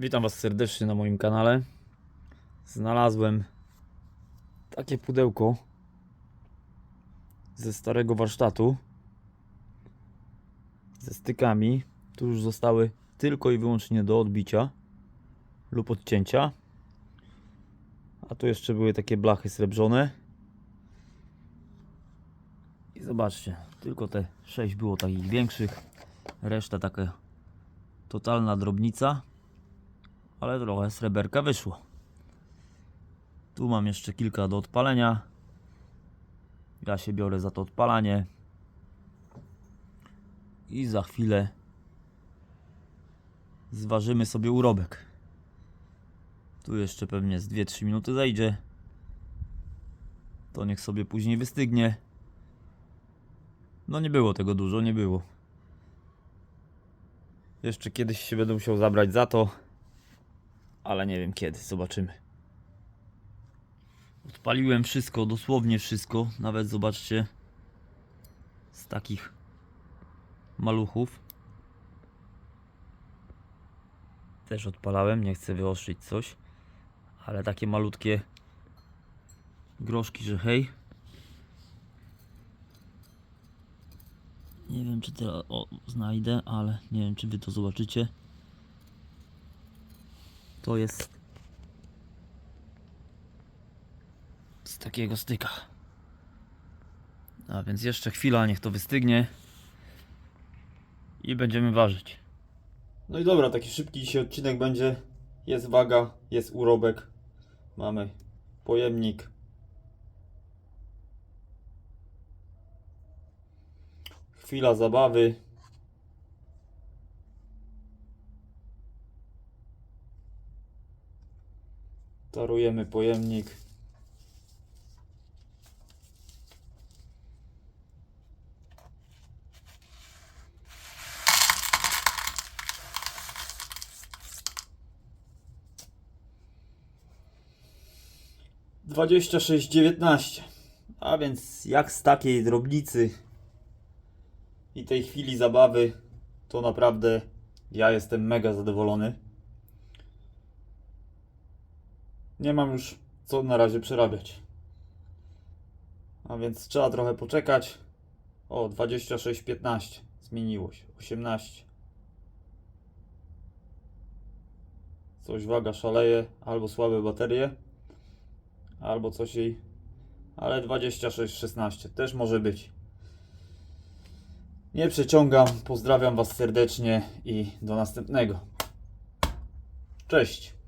Witam Was serdecznie na moim kanale. Znalazłem takie pudełko ze starego warsztatu ze stykami. Tu już zostały tylko i wyłącznie do odbicia lub odcięcia. A tu jeszcze były takie blachy srebrzone. I zobaczcie, tylko te 6 było takich większych, reszta taka totalna drobnica ale trochę sreberka wyszło. Tu mam jeszcze kilka do odpalenia. Ja się biorę za to odpalanie. I za chwilę zważymy sobie urobek. Tu jeszcze pewnie z 2-3 minuty zejdzie. To niech sobie później wystygnie. No nie było tego dużo, nie było. Jeszcze kiedyś się będę musiał zabrać za to ale nie wiem kiedy, zobaczymy. Odpaliłem wszystko, dosłownie wszystko, nawet zobaczcie z takich maluchów. Też odpalałem, nie chcę wyostrzyć coś, ale takie malutkie groszki, że hej. Nie wiem czy teraz o, znajdę, ale nie wiem czy wy to zobaczycie. To jest z takiego styka. A więc jeszcze chwila, niech to wystygnie i będziemy ważyć. No i dobra, taki szybki dzisiaj odcinek będzie. Jest waga, jest urobek. Mamy pojemnik. Chwila zabawy. Tarujemy pojemnik. Dwadzieścia sześć dziewiętnaście. A więc jak z takiej drobnicy i tej chwili zabawy, to naprawdę ja jestem mega zadowolony. Nie mam już co na razie przerabiać. A więc trzeba trochę poczekać. O, 26,15 zmieniło się. 18. Coś waga szaleje, albo słabe baterie, albo coś jej. Ale 26,16 też może być. Nie przeciągam. Pozdrawiam Was serdecznie i do następnego. Cześć.